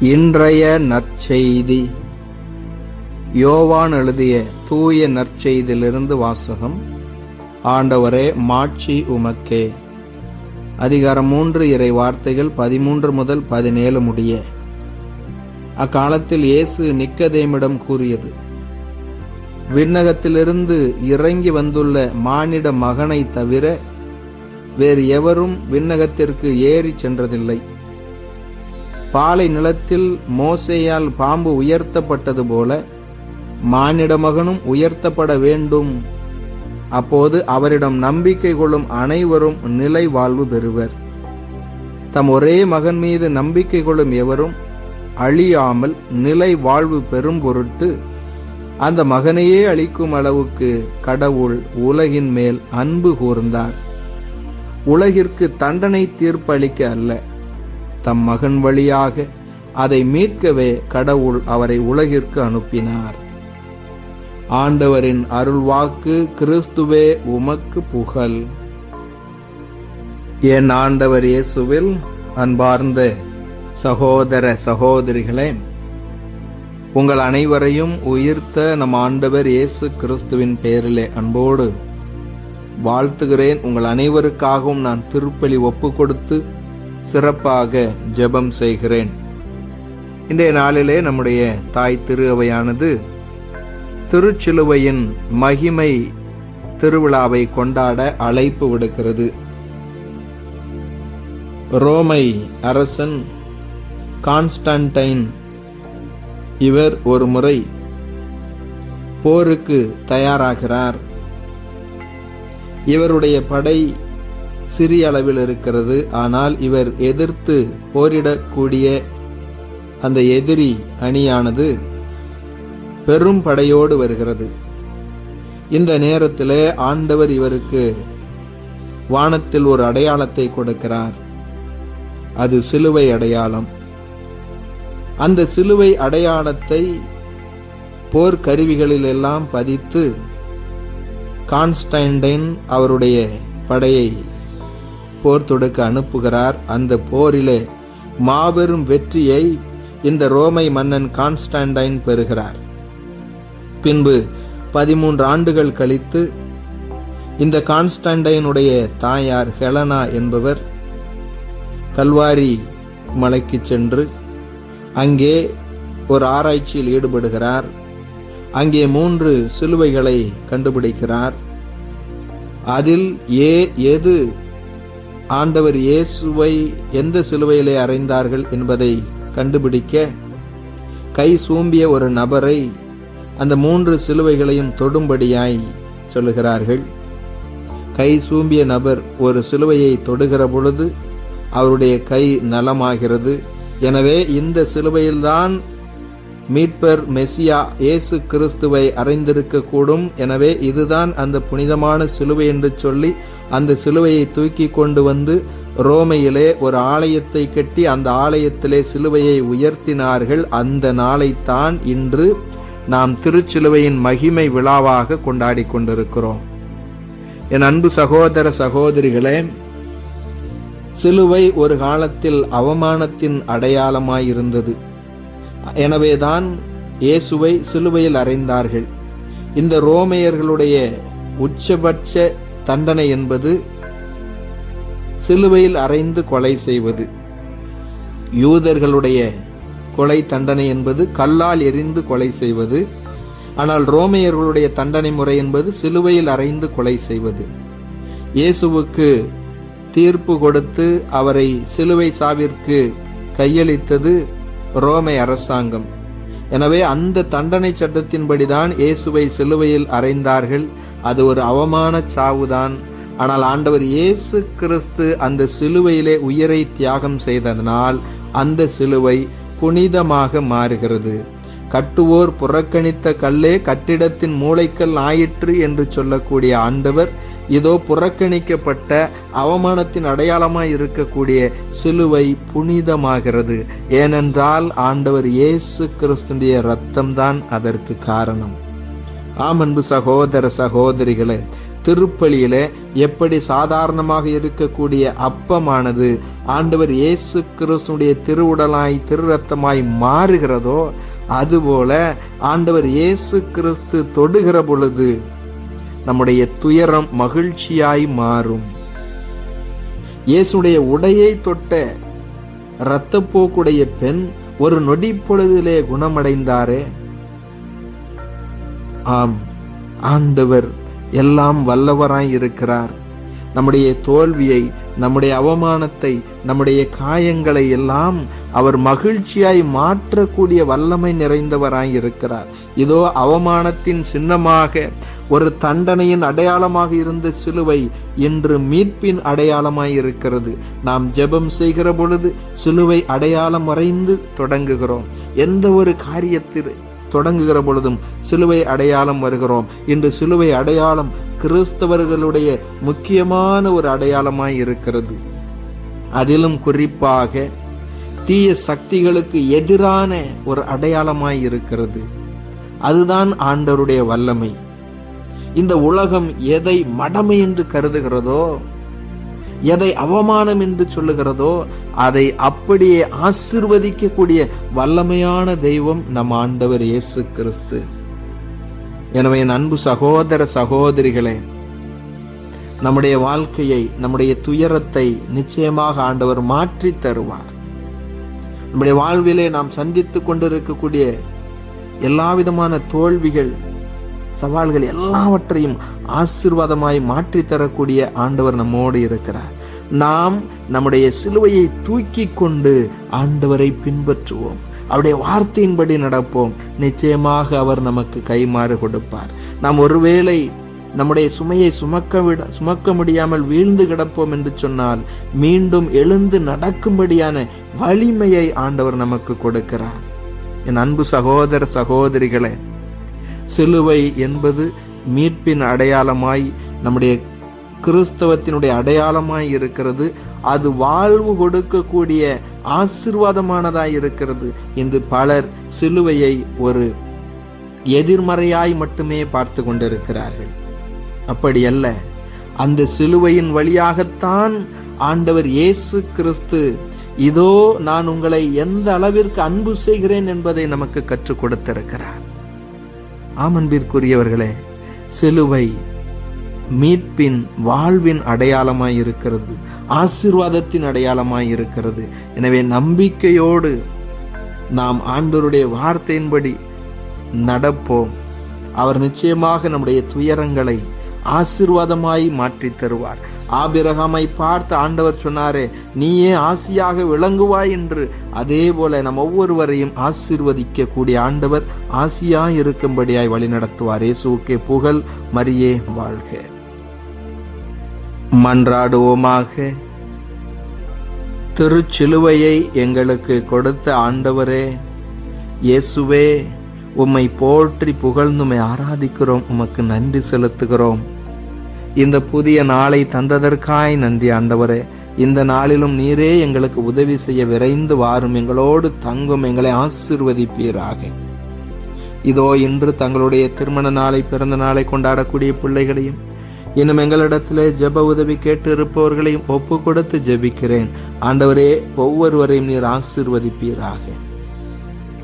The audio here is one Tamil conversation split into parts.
இன்றைய நற்செய்தி. யோவான் எழுதிய தூய நற்செய்தியிலிருந்து வாசகம். ஆண்டவரே மாட்சி உமக்கே. அதிகாரம் மூன்று இறை வார்த்தைகள் பதிமூன்று முதல் பதினேழு முடிய. அக்காலத்தில் இயேசு நிக்கதேமிடம் கூறியது விண்ணகத்திலிருந்து இறங்கி வந்துள்ள மானிட மகனை தவிர வேறு எவரும் விண்ணகத்திற்கு ஏறி சென்றதில்லை. பாலை நிலத்தில் மோசேயால் பாம்பு உயர்த்தப்பட்டது போல மானிட மகனும் உயர்த்தப்பட வேண்டும். அப்போது அவரிடம் நம்பிக்கை கொள்ளும் அனைவரும் நிலை வாழ்வு பெறுவர். தம் ஒரே மகன் மீது நம்பிக்கை கொள்ளும் எவரும் அழியாமல் நிலை வாழ்வு பெறும் பொருட்டு அந்த மகனையே அளிக்கும் அளவுக்கு கடவுள் உலகின் மேல் அன்பு கூர்ந்தார். உலகிற்கு தண்டனை தீர்ப்பளிக்க அல்ல. தம் மகன் வழியாக அதை மீட்கவே கடவுள் அவரை உலகிற்கு அனுப்பினார். ஆண்டவரின் அருள்வாக்கு கிறிஸ்துவே உமக்கு புகழ். என் ஆண்டவர் இயேசுவில் அன்பார்ந்த சகோதர சகோதரிகளே உங்கள் அனைவரையும் உயிர்த்த நம் ஆண்டவர் இயேசு கிறிஸ்துவின் பெயரிலே அன்போடு வாழ்த்துகிறேன். உங்கள் அனைவருக்காகவும் நான் திருப்பலி ஒப்பு கொடுத்து சிறப்பாக ஜெபம் செய்கிறேன். இன்றைய நாளிலே நம்முடைய தாய் திரு அவையானது திருச்சிலுவையின் மகிமை திருவிழாவை கொண்டாட அழைப்பு விடுக்கிறது. ரோமை அரசன் கான்ஸ்டன்டைன் இவர் ஒரு முறை போருக்கு தயாராகிறார். இவருடைய படை சிறிய அளவில் இருக்கிறது. ஆனால் இவர் எதிர்த்து போரிடக்கூடிய அந்த எதிரி அணியானது பெரும் படையோடு வருகிறது. இந்த நேரத்தில் ஆண்டவர் இவருக்கு வானத்தில் ஒரு அடையாளத்தை கொடுக்கிறார். அது சிலுவை அடையாளம். அந்த சிலுவை அடையாளத்தை போர்க்கருவிகளில் எல்லாம் பதித்து கான்ஸ்டைன்டைன் அவருடைய படையை போர் தொடுக்க அனுப்புகிறார். அந்த போரிலே மாபெரும் வெற்றியை இந்த ரோமை மன்னன் கான்ஸ்டாண்டைன் பெறுகிறார். பின்பு பதிமூன்று ஆண்டுகள் கழித்து இந்த கான்ஸ்டாண்டைனுடைய தாயார் ஹெலனா என்பவர் கல்வாரி மலைக்கு சென்று அங்கே ஒரு ஆராய்ச்சியில் ஈடுபடுகிறார். அங்கே மூன்று சிலுவைகளை கண்டுபிடிக்கிறார். அதில் ஏ எது ஆண்டவர் இயேசுவை எந்த சிலுவையிலே அறைந்தார்கள் என்பதை கண்டுபிடிக்க கை சூம்பிய ஒரு நபரை அந்த மூன்று சிலுவைகளையும் தொடும்படியாய் சொல்லுகிறார்கள். கை சூம்பிய நபர் ஒரு சிலுவையை தொடுகிற பொழுது அவருடைய கை நலமாகிறது. எனவே இந்த சிலுவையில்தான் மீட்பர் மெசியா இயேசு கிறிஸ்துவை அறைந்திருக்கக்கூடும். எனவே இதுதான் அந்த புனிதமான சிலுவை என்று சொல்லி அந்த சிலுவையை தூக்கி கொண்டு வந்து ரோமையிலே ஒரு ஆலயத்தை கட்டி அந்த ஆலயத்திலே சிலுவையை உயர்த்தினார்கள். அந்த நாளைத்தான் இன்று நாம் திருச்சிலுவையின் மகிமை விழாவாக கொண்டாடி கொண்டிருக்கிறோம். என் அன்பு சகோதர சகோதரிகளே சிலுவை ஒரு காலத்தில் அவமானத்தின் அடையாளமாயிருந்தது எனவேதான் இயேசுவை சிலுவையில் அறைந்தார்கள். இந்த ரோமையர்களுடைய உச்சபட்ச தண்டனை என்பது சிலுவையில் அறைந்து கொலை செய்வது. யூதர்களுடைய கொலை தண்டனை என்பது கல்லால் எரிந்து கொலை செய்வது. ஆனால் ரோமையர்களுடைய தண்டனை முறை என்பது சிலுவையில் அறைந்து கொலை செய்வது. இயேசுவுக்கு தீர்ப்பு கொடுத்து அவரை சிலுவை சாவிற்கு கையளித்தது ரோமை அரசாங்கம். எனவே அந்த தண்டனை சட்டத்தின்படிதான் இயேசுவை சிலுவையில் அறைந்தார்கள் அது ஒரு அவமான சாவுதான். ஆனால் ஆண்டவர் இயேசு கிறிஸ்து அந்த சிலுவையிலே உயிரை தியாகம் செய்ததனால் அந்த சிலுவை புனிதமாக மாறுகிறது. கட்டுவோர் புறக்கணித்த கல்லே கட்டிடத்தின் மூளைக்கல் ஆயிற்று என்று சொல்லக்கூடிய ஆண்டவர் இதோ புறக்கணிக்கப்பட்ட அவமானத்தின் அடையாளமாய் இருக்கக்கூடிய சிலுவை புனிதமாகிறது. ஏனென்றால் ஆண்டவர் இயேசு கிறிஸ்துடைய ரத்தம்தான் அதற்கு காரணம். ஆம் அன்பு சகோதர சகோதரிகளே திருப்பலியில எப்படி சாதாரணமாக இருக்கக்கூடிய அப்பமானது ஆண்டவர் இயேசு கிறிஸ்துடைய திருவுடலாய் திருரத்தமாய் மாறுகிறதோ அதுபோல ஆண்டவர் இயேசு கிறிஸ்து தொடுகிற பொழுது நம்முடைய துயரம் மகிழ்ச்சியாய் மாறும். இயேசுடைய உடையை தொட்ட இரத்தப்போக்குடைய பெண் ஒரு நொடி பொழுதிலே குணமடைந்தாரே ஆம் ஆண்டவர் எல்லாம் வல்லவராய் இருக்கிறார். நம்முடைய தோல்வியை நம்முடைய அவமானத்தை நம்முடைய காயங்களை எல்லாம் அவர் மகிழ்ச்சியாய் மாற்றக்கூடிய வல்லமை நிறைந்தவராய் இருக்கிறார். இதோ அவமானத்தின் சின்னமாக ஒரு தண்டனையின் அடையாளமாக இருந்த சிலுவை இன்று மீட்பின் அடையாளமாய் இருக்கிறது. நாம் ஜெபம் செய்கிற பொழுது சிலுவை அடையாளம் வரைந்து தொடங்குகிறோம். எந்த ஒரு காரியத்தில் தொடங்குகிற பொழுதும் சிலுவை அடையாளம் வருகிறோம். இன்று சிலுவை அடையாளம் கிறிஸ்தவர்களுடைய முக்கியமான ஒரு அடையாளமாய் இருக்கிறது. அதிலும் குறிப்பாக தீய சக்திகளுக்கு எதிரான ஒரு அடையாளமாய் இருக்கிறது. அதுதான் ஆண்டருடைய வல்லமை. இந்த உலகம் எதை மடமை என்று கருதுகிறதோ எதை அவமானம் என்று சொல்லுகிறதோ அதை அப்படியே ஆசிர்வதிக்கக்கூடிய வல்லமையான தெய்வம் நம் ஆண்டவர் இயேசு கிறிஸ்து. எனவே என் அன்பு சகோதர சகோதரிகளே நம்முடைய வாழ்க்கையை நம்முடைய துயரத்தை நிச்சயமாக ஆண்டவர் மாற்றி தருவார். நம்முடைய வாழ்விலே நாம் சந்தித்து கொண்டிருக்கக்கூடிய எல்லா விதமான தோல்விகள் சவால்கள் எல்லாவற்றையும் ஆசிர்வாதமாய் மாற்றித்தரக்கூடிய ஆண்டவர் நம்மோடு இருக்கிறார். நாம் நம்முடைய சிலுவையை தூக்கி கொண்டு ஆண்டவரை பின்பற்றுவோம். அவருடைய வார்த்தையின்படி நடப்போம். நிச்சயமாக அவர் நமக்கு கைமாறு கொடுப்பார். நாம் ஒருவேளை நம்முடைய சுமையை சுமக்க விட சுமக்க முடியாமல் வீழ்ந்து கிடப்போம் என்று சொன்னால் மீண்டும் எழுந்து நடக்கும்படியான வலிமையை ஆண்டவர் நமக்கு கொடுக்கிறார். என் அன்பு சகோதர சகோதரிகளே சிலுவை என்பது மீட்பின் அடையாளமாய் நம்முடைய கிறிஸ்தவத்தினுடைய அடையாளமாய் இருக்கிறது. அது வாழ்வு கொடுக்கக்கூடிய ஆசிர்வாதமானதாய் இருக்கிறது இன்று பலர் சிலுவையை ஒரு எதிர்மறையாய் மட்டுமே பார்த்து கொண்டிருக்கிறார்கள். அப்படி அல்ல. அந்த சிலுவையின் வழியாகத்தான் ஆண்டவர் இயேசு கிறிஸ்து இதோ நான் உங்களை எந்த அளவிற்கு அன்பு செய்கிறேன் என்பதை நமக்கு கற்றுக் கொடுத்திருக்கிறார். ஆமன்பிற்குரியவர்களே சிலுவை மீட்பின் வாழ்வின் அடையாளமாய் இருக்கிறது ஆசிர்வாதத்தின் அடையாளமாய் இருக்கிறது எனவே நம்பிக்கையோடு நாம் ஆண்டவருடைய வார்த்தையின்படி நடப்போம். அவர் நிச்சயமாக நம்முடைய துயரங்களை ஆசிர்வாதமாய் மாற்றி தருவார் ஆபிரகாமை பார்த்து ஆண்டவர் சொன்னாரே நீயே ஆசியாக விளங்குவாய் என்று. அதே போல நம் ஒவ்வொருவரையும் ஆசிர்வதிக்க கூடிய ஆண்டவர் ஆசியாய் இருக்கும்படியாய் வழி நடத்துவார் இயேசுக்கே புகழ் மரியே வாழ்க. மன்றாடுவோமாக. திருச்சிலுவையை எங்களுக்கு கொடுத்த ஆண்டவரே இயேசுவே உம்மை போற்றி புகழ்ந்துமை ஆராதிக்கிறோம் உமக்கு நன்றி செலுத்துகிறோம். இந்த புதிய நாளை தந்ததற்காய் நன்றி ஆண்டவரே. இந்த நாளிலும் நீரே எங்களுக்கு உதவி செய்ய விரைந்து வாரும். எங்களோடு தங்கும் எங்களை ஆசிர்வதிப்பீராக. இதோ இன்று தங்களுடைய திருமண நாளை பிறந்த நாளை கொண்டாடக்கூடிய பிள்ளைகளையும் இன்னும் எங்களிடத்திலே ஜெப உதவி கேட்டு இருப்பவர்களையும் ஒப்பு கொடுத்து ஜெபிக்கிறேன். ஆண்டவரே ஒவ்வொருவரையும் நீர் ஆசிர்வதிப்பீராக.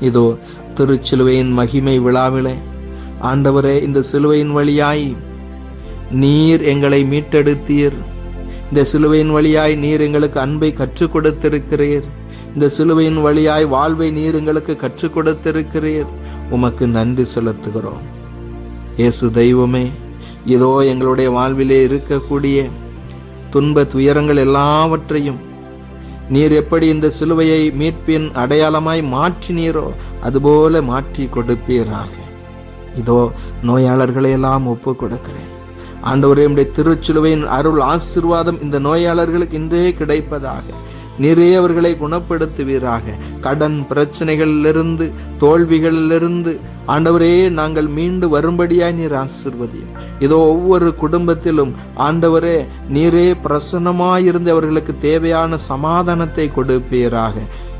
இதோ திருச்சிலுவையின் மகிமை விழாவிலே ஆண்டவரே இந்த சிலுவையின் வழியாய் நீர் எங்களை மீட்டெடுத்தீர். இந்த சிலுவையின் வழியாய் நீர் எங்களுக்கு அன்பை கற்றுக் கொடுத்திருக்கிறீர் இந்த சிலுவையின் வழியாய் வாழ்வை நீர் எங்களுக்கு கற்றுக் கொடுத்திருக்கிறீர் உமக்கு நன்றி செலுத்துகிறோம். இயேசு தெய்வமே இதோ எங்களுடைய வாழ்விலே இருக்கக்கூடிய துன்ப துயரங்கள் எல்லாவற்றையும் நீர் எப்படி இந்த சிலுவையை மீட்பின் அடையாளமாய் மாற்றினீரோ அதுபோல மாற்றி கொடுப்பீராக. இதோ நோயாளர்களை எல்லாம் ஒப்பு கொடுக்கிறேன் ஆண்டவரே உடைய திருச்சிலுவையின் அருள் ஆசிர்வாதம் இந்த நோயாளர்களுக்கு இன்றே கிடைப்பதாக. நிறைய அவர்களை குணப்படுத்துவீராக. கடன் பிரச்சனைகளிலிருந்து தோல்விகளிலிருந்து ஆண்டவரே நாங்கள் மீண்டு வரும்படியாய் நீர் ஆசிர்வதியும். இதோ ஒவ்வொரு குடும்பத்திலும் ஆண்டவரே நீரே பிரசன்னமாயிருந்து அவர்களுக்கு தேவையான சமாதானத்தை கொடுப்பீராக.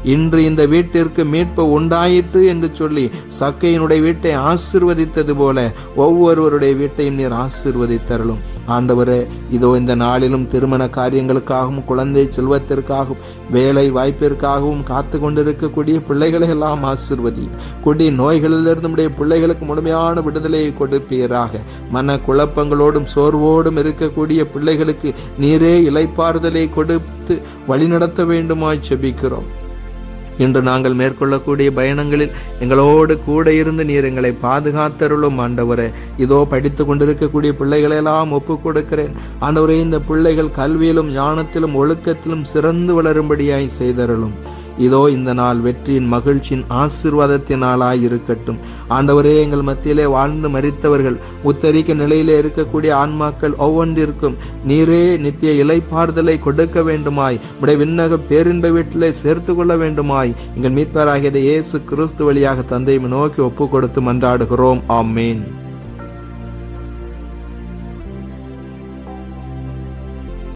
இன்று இந்த வீட்டிற்கு மீட்பு உண்டாயிற்று என்று சொல்லி சக்கையினுடைய வீட்டை ஆசிர்வதித்தது போல ஒவ்வொருவருடைய வீட்டையும் நீர் ஆசிர்வதித்தருளும். ஆண்டவரே இதோ இந்த நாளிலும் திருமண காரியங்களுக்காகவும் குழந்தை செல்வத்திற்காகவும் வேலை வாய்ப்பிற்காகவும் காத்து கொண்டிருக்கக்கூடிய பிள்ளைகளை எல்லாம் ஆசிர்வதி. கொடி நோய்களிலிருந்து நம்முடைய பிள்ளைகளுக்கு முழுமையான விடுதலையை கொடுப்பீராக. மன குழப்பங்களோடும் சோர்வோடும் இருக்கக்கூடிய பிள்ளைகளுக்கு நீரே இலைப்பாறுதலை கொடுத்து வழிநடத்த வேண்டுமாய் செபிக்கிறோம். இன்று நாங்கள் மேற்கொள்ளக்கூடிய பயணங்களில் எங்களோடு கூட இருந்து நீர் எங்களை பாதுகாத்தருளும் ஆண்டவரே. இதோ படித்து கொண்டிருக்கக்கூடிய பிள்ளைகளெல்லாம் ஒப்பு கொடுக்கிறேன் ஆண்டவரே இந்த பிள்ளைகள் கல்வியிலும் ஞானத்திலும் ஒழுக்கத்திலும் சிறந்து வளரும்படியாய் செய்தருளும். இதோ இந்த நாள் வெற்றியின் மகிழ்ச்சியின் ஆசிர்வாதத்தின் நாளாய் இருக்கட்டும் ஆண்டவரே எங்கள் மத்தியிலே வாழ்ந்து மறித்தவர்கள் உத்தரிக்க நிலையிலே இருக்கக்கூடிய ஆன்மாக்கள் ஒவ்வொன்றிற்கும் நீரே நித்திய இலைப்பாறுதலை கொடுக்க வேண்டுமாய் உடைய விண்ணக பேரின்ப வீட்டிலே சேர்த்து கொள்ள வேண்டுமாய் எங்கள் மீட்பராகியதை இயேசு கிறிஸ்து வழியாக தந்தையை நோக்கி ஒப்பு கொடுத்து மன்றாடுகிறோம். ஆமேன்.